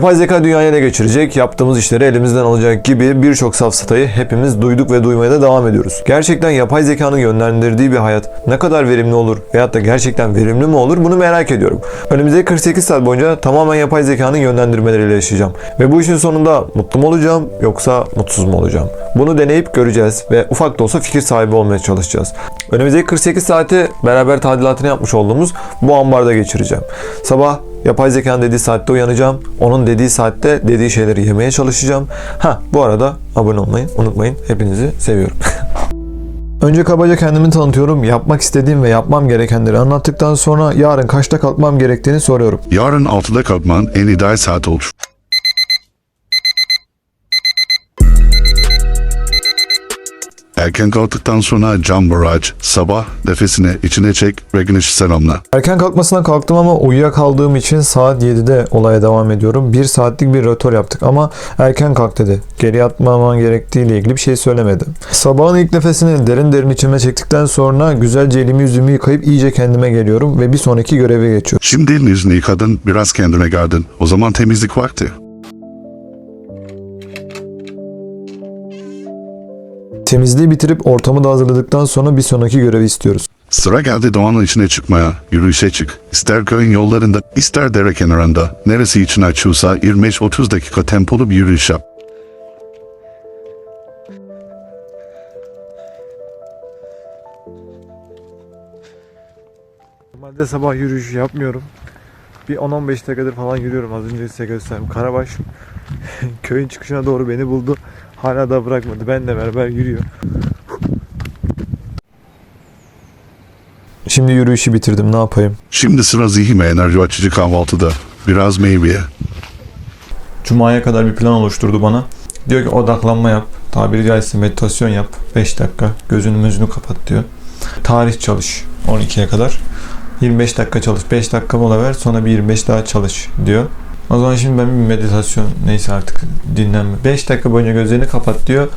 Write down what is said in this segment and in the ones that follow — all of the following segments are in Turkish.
Yapay zeka dünyaya ele geçirecek, yaptığımız işleri elimizden alacak gibi birçok safsatayı hepimiz duyduk ve duymaya da devam ediyoruz. Gerçekten yapay zekanın yönlendirdiği bir hayat ne kadar verimli olur veyahut da gerçekten verimli mi olur bunu merak ediyorum. Önümüzdeki 48 saat boyunca tamamen yapay zekanın yönlendirmeleriyle yaşayacağım. Ve bu işin sonunda mutlu mu olacağım yoksa mutsuz mu olacağım? Bunu deneyip göreceğiz ve ufak da olsa fikir sahibi olmaya çalışacağız. Önümüzdeki 48 saati beraber tadilatını yapmış olduğumuz bu ambarda geçireceğim. Sabah Yapay zekanın dediği saatte uyanacağım. Onun dediği saatte dediği şeyleri yemeye çalışacağım. Ha bu arada abone olmayı unutmayın. Hepinizi seviyorum. Önce kabaca kendimi tanıtıyorum. Yapmak istediğim ve yapmam gerekenleri anlattıktan sonra yarın kaçta kalkmam gerektiğini soruyorum. Yarın 6'da kalkman en ideal saat olur. Erken kalktıktan sonra cam baraj, sabah nefesini içine çek ve güneşi selamla. Erken kalkmasına kalktım ama uyuyakaldığım için saat 7'de olaya devam ediyorum. Bir saatlik bir rötor yaptık ama erken kalk dedi. Geri yatmaman gerektiğiyle ilgili bir şey söylemedi. Sabahın ilk nefesini derin derin içime çektikten sonra güzelce elimi yüzümü yıkayıp iyice kendime geliyorum ve bir sonraki göreve geçiyorum. Şimdi elini yüzünü yıkadın, biraz kendine geldin. O zaman temizlik vakti. Temizliği bitirip ortamı da hazırladıktan sonra bir sonraki görevi istiyoruz. Sıra geldi doğanın içine çıkmaya, yürüyüşe çık. İster köyün yollarında, ister dere kenarında, neresi için açıyorsa 25-30 dakika tempolu bir yürüyüş yap. Normalde sabah yürüyüşü yapmıyorum. Bir 10-15 dakikadır falan yürüyorum. Az önce size gösterdim. Karabaş köyün çıkışına doğru beni buldu. Hala da bırakmadı. Benle beraber yürüyor. Şimdi yürüyüşü bitirdim. Ne yapayım? Şimdi sıra zihin ve enerji açıcı kahvaltıda. Biraz meyveye. Cuma'ya kadar bir plan oluşturdu bana. Diyor ki odaklanma yap. Tabiri caizse meditasyon yap. 5 dakika. Gözünü gözünü kapat diyor. Tarih çalış 12'ye kadar. 25 dakika çalış. 5 dakika mola ver. Sonra bir 25 daha çalış diyor. O zaman şimdi ben bir meditasyon neyse artık dinlenme. 5 dakika boyunca gözlerini kapat diyor.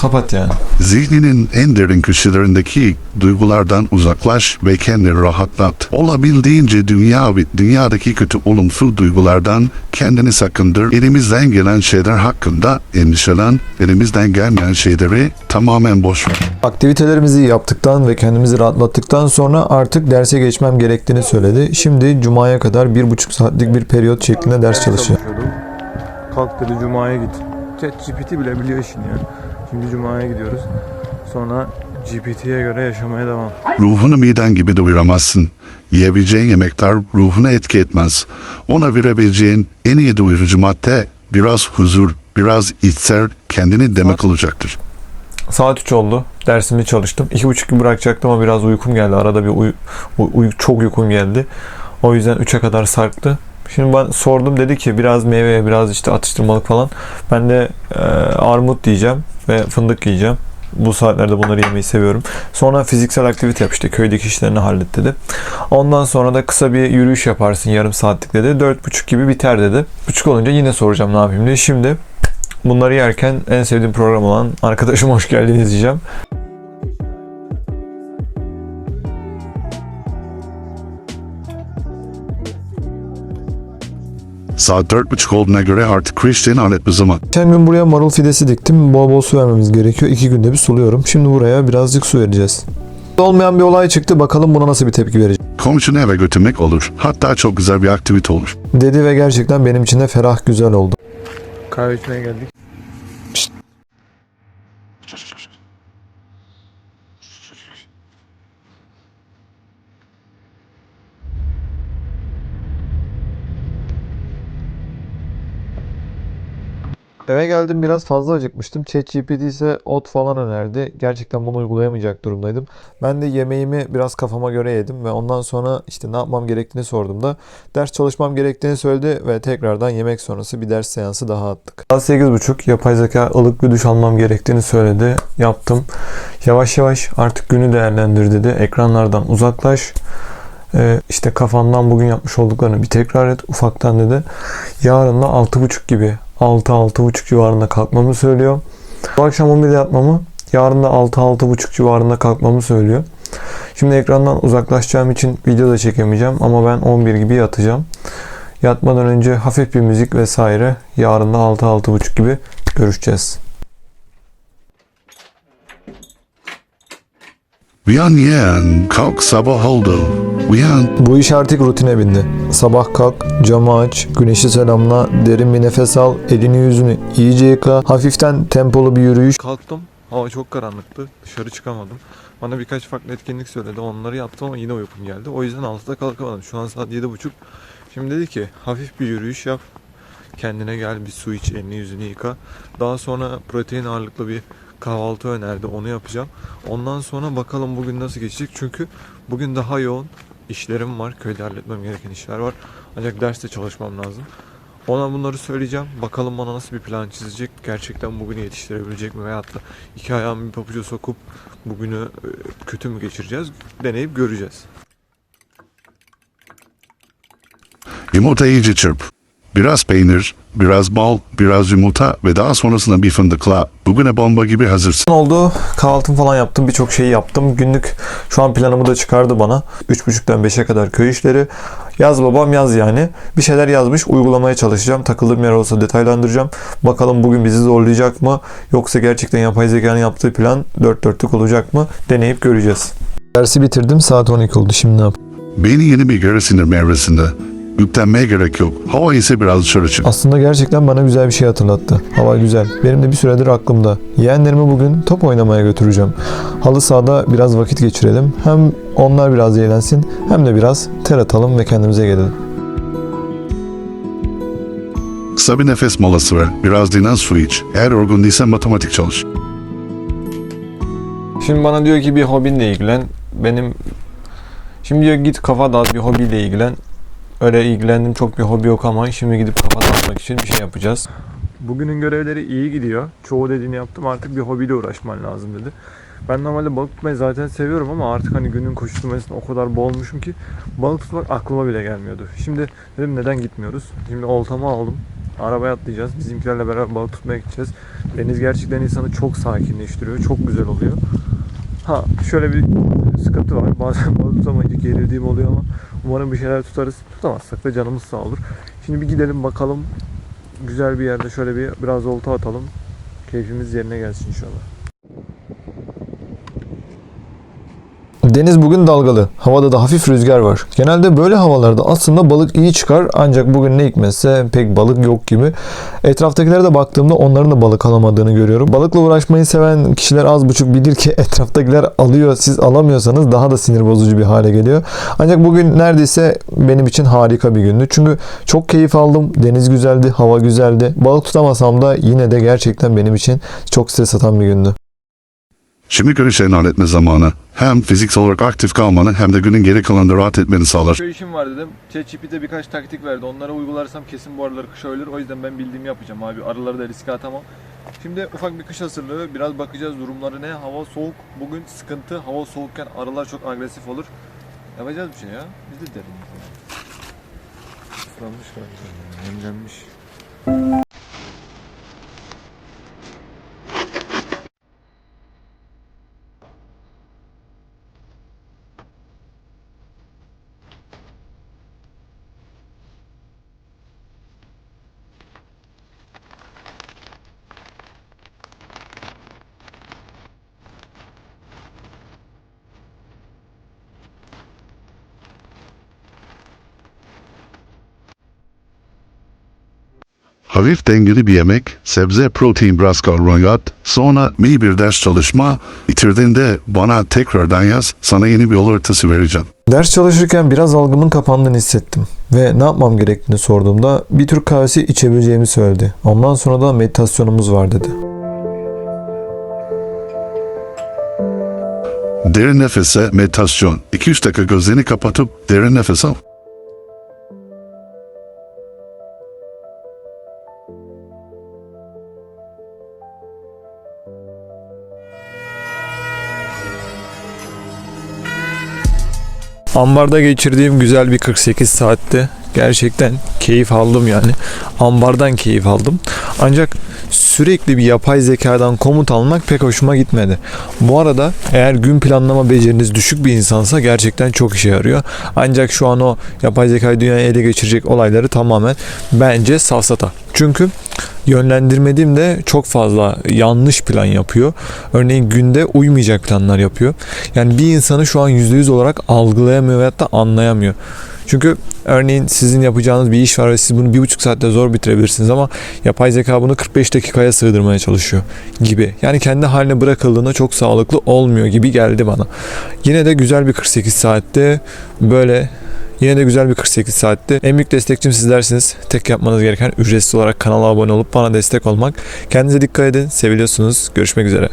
Kapat yani. Zihninin en derin köşelerindeki duygulardan uzaklaş ve kendini rahatlat. Olabildiğince dünya ve dünyadaki kötü olumsuz duygulardan kendini sakındır. Elimizden gelen şeyler hakkında endişelen, elimizden gelmeyen şeyleri tamamen boş ver. Aktivitelerimizi yaptıktan ve kendimizi rahatlattıktan sonra artık derse geçmem gerektiğini söyledi. Şimdi Cuma'ya kadar bir buçuk saatlik bir periyot şeklinde ders çalışacağım. Kalk dedi Cuma'ya git. ChatGPT bile biliyor işini ya. Şimdi Cuma'ya gidiyoruz. Sonra GPT'ye göre yaşamaya devam. Ruhunu miden gibi doyuramazsın. Yiyebileceğin yemekler ruhuna etki etmez. Ona verebileceğin en iyi doyurucu madde biraz huzur, biraz içsel kendini demek olacaktır. Saat 3 oldu. Dersimi çalıştım. 2.30 gibi bırakacaktım ama biraz uykum geldi. Arada bir uy, uy- uy- çok uykum geldi. O yüzden 3'e kadar sarktı. Şimdi ben sordum dedi ki biraz meyve, biraz işte atıştırmalık falan. Ben de e, armut diyeceğim ve fındık yiyeceğim. Bu saatlerde bunları yemeyi seviyorum. Sonra fiziksel aktivite yap işte köydeki işlerini hallet dedi. Ondan sonra da kısa bir yürüyüş yaparsın yarım saatlik dedi. 4.30 gibi biter dedi. Buçuk olunca yine soracağım ne yapayım diye. Şimdi bunları yerken en sevdiğim program olan Arkadaşım Hoş Geldiniz diyeceğim. Saat dört buçuk olduğuna göre artık Christian alet zaman. Geçen gün buraya marul fidesi diktim. Bol bol su vermemiz gerekiyor. İki günde bir suluyorum. Şimdi buraya birazcık su vereceğiz. Olmayan bir olay çıktı. Bakalım buna nasıl bir tepki verecek. Komşunu eve götürmek olur. Hatta çok güzel bir aktivite olur. Dedi ve gerçekten benim için de ferah güzel oldu. Kahve içmeye geldik. Eve geldim biraz fazla acıkmıştım. ChatGPT ise ot falan önerdi. Gerçekten bunu uygulayamayacak durumdaydım. Ben de yemeğimi biraz kafama göre yedim ve ondan sonra işte ne yapmam gerektiğini sorduğumda ders çalışmam gerektiğini söyledi ve tekrardan yemek sonrası bir ders seansı daha attık. Saat 8.30 yapay zeka ılık bir duş almam gerektiğini söyledi. Yaptım. Yavaş yavaş artık günü değerlendir dedi. Ekranlardan uzaklaş. Ee, işte kafandan bugün yapmış olduklarını bir tekrar et ufaktan dedi. Yarın da 6.30 gibi 6-6.30 civarında kalkmamı söylüyor. Bu akşam 11'de yatmamı, yarın da 6-6.30 civarında kalkmamı söylüyor. Şimdi ekrandan uzaklaşacağım için video da çekemeyeceğim ama ben 11 gibi yatacağım. Yatmadan önce hafif bir müzik vesaire. Yarın da 6-6.30 gibi görüşeceğiz. Uyan yeğen, kalk sabah oldu. Uyan. Bu iş artık rutine bindi. Sabah kalk, camı aç, güneşi selamla, derin bir nefes al, elini yüzünü iyice yıka, hafiften tempolu bir yürüyüş. Kalktım. Hava çok karanlıktı. Dışarı çıkamadım. Bana birkaç farklı etkinlik söyledi. Onları yaptım ama yine uykum geldi. O yüzden 6'da kalkamadım. Şu an saat 7.30. Şimdi dedi ki hafif bir yürüyüş yap. Kendine gel bir su iç, elini yüzünü yıka. Daha sonra protein ağırlıklı bir kahvaltı önerdi. Onu yapacağım. Ondan sonra bakalım bugün nasıl geçecek. Çünkü bugün daha yoğun işlerim var. Köyde halletmem gereken işler var. Ancak derste çalışmam lazım. Ona bunları söyleyeceğim. Bakalım bana nasıl bir plan çizecek. Gerçekten bugünü yetiştirebilecek mi? Veyahut da iki ayağımı bir pabuca sokup bugünü e, kötü mü geçireceğiz? Deneyip göreceğiz. Yumurta iyice çırp. Biraz peynir, biraz bal, biraz yumurta ve daha sonrasında bir fındıkla. Bugüne bomba gibi hazırsın. oldu. Kahvaltım falan yaptım. Birçok şeyi yaptım. Günlük şu an planımı da çıkardı bana. 3.30'dan 5'e kadar köy işleri. Yaz babam yaz yani. Bir şeyler yazmış. Uygulamaya çalışacağım. Takıldığım yer olsa detaylandıracağım. Bakalım bugün bizi zorlayacak mı? Yoksa gerçekten yapay zekanın yaptığı plan dört dörtlük olacak mı? Deneyip göreceğiz. Dersi bitirdim. Saat 12 oldu. Şimdi ne yap? Beni yeni bir göre sinir mevresinde. Yüklenmeye gerek yok. Hava ise biraz dışarı çık. Aslında gerçekten bana güzel bir şey hatırlattı. Hava güzel. Benim de bir süredir aklımda. Yeğenlerimi bugün top oynamaya götüreceğim. Halı sahada biraz vakit geçirelim. Hem onlar biraz eğlensin hem de biraz ter atalım ve kendimize gelelim. Kısa bir nefes molası ver. Biraz dinlen su iç. Eğer yorgun değilsen matematik çalış. Şimdi bana diyor ki bir hobinle ilgilen. Benim şimdi diyor git kafa dağıt bir hobiyle ilgilen. Öyle ilgilendim çok bir hobi yok ama şimdi gidip kafa için bir şey yapacağız. Bugünün görevleri iyi gidiyor. Çoğu dediğini yaptım artık bir hobiyle uğraşman lazım dedi. Ben normalde balık tutmayı zaten seviyorum ama artık hani günün koşturmasına o kadar boğulmuşum ki balık tutmak aklıma bile gelmiyordu. Şimdi dedim neden gitmiyoruz? Şimdi oltamı aldım. Arabaya atlayacağız. Bizimkilerle beraber balık tutmaya gideceğiz. Deniz gerçekten insanı çok sakinleştiriyor. Çok güzel oluyor. Ha şöyle bir sıkıntı var. Bazen balık tutamayınca gerildiğim oluyor ama umarım bir şeyler tutarız. Tutamazsak da canımız sağ olur. Şimdi bir gidelim bakalım. Güzel bir yerde şöyle bir biraz olta atalım. Keyfimiz yerine gelsin inşallah. Deniz bugün dalgalı. Havada da hafif rüzgar var. Genelde böyle havalarda aslında balık iyi çıkar ancak bugün ne hikmetse pek balık yok gibi. Etraftakilere de baktığımda onların da balık alamadığını görüyorum. Balıkla uğraşmayı seven kişiler az buçuk bilir ki etraftakiler alıyor siz alamıyorsanız daha da sinir bozucu bir hale geliyor. Ancak bugün neredeyse benim için harika bir gündü. Çünkü çok keyif aldım. Deniz güzeldi, hava güzeldi. Balık tutamasam da yine de gerçekten benim için çok stres atan bir gündü. Şimdi görüşlerini halletme zamanı. Hem fiziksel olarak aktif kalmanı hem de günün geri kalanında rahat etmeni sağlar. Şöyle işim var dedim. ChatGPT'de birkaç taktik verdi. Onlara uygularsam kesin bu arıları kışa ölür. O yüzden ben bildiğimi yapacağım abi. Arıları da riske atamam. Şimdi ufak bir kış hazırlığı. Biraz bakacağız durumları ne. Hava soğuk. Bugün sıkıntı. Hava soğukken arılar çok agresif olur. Yapacağız bir şey ya. Biz de deriniz. Islanmış galiba. Nemlenmiş. Hafif dengeli bir yemek, sebze, protein, biraz karbonhidrat, sonra iyi bir ders çalışma, bitirdiğinde bana tekrardan yaz, sana yeni bir yol haritası vereceğim. Ders çalışırken biraz algımın kapandığını hissettim ve ne yapmam gerektiğini sorduğumda bir Türk kahvesi içebileceğimi söyledi. Ondan sonra da meditasyonumuz var dedi. Derin nefese meditasyon. 2-3 dakika gözlerini kapatıp derin nefes al. Ambarda geçirdiğim güzel bir 48 saatte Gerçekten keyif aldım yani. Ambardan keyif aldım. Ancak sürekli bir yapay zekadan komut almak pek hoşuma gitmedi. Bu arada eğer gün planlama beceriniz düşük bir insansa gerçekten çok işe yarıyor. Ancak şu an o yapay zekayı dünyaya ele geçirecek olayları tamamen bence safsata. Çünkü yönlendirmediğimde çok fazla yanlış plan yapıyor. Örneğin günde uymayacak planlar yapıyor. Yani bir insanı şu an %100 olarak algılayamıyor veyahut da anlayamıyor. Çünkü örneğin sizin yapacağınız bir iş var ve siz bunu bir buçuk saatte zor bitirebilirsiniz ama yapay zeka bunu 45 dakikaya sığdırmaya çalışıyor gibi. Yani kendi haline bırakıldığında çok sağlıklı olmuyor gibi geldi bana. Yine de güzel bir 48 saatte böyle Yine de güzel bir 48 saatti. En büyük destekçim sizlersiniz. Tek yapmanız gereken ücretsiz olarak kanala abone olup bana destek olmak. Kendinize dikkat edin. Seviliyorsunuz. Görüşmek üzere.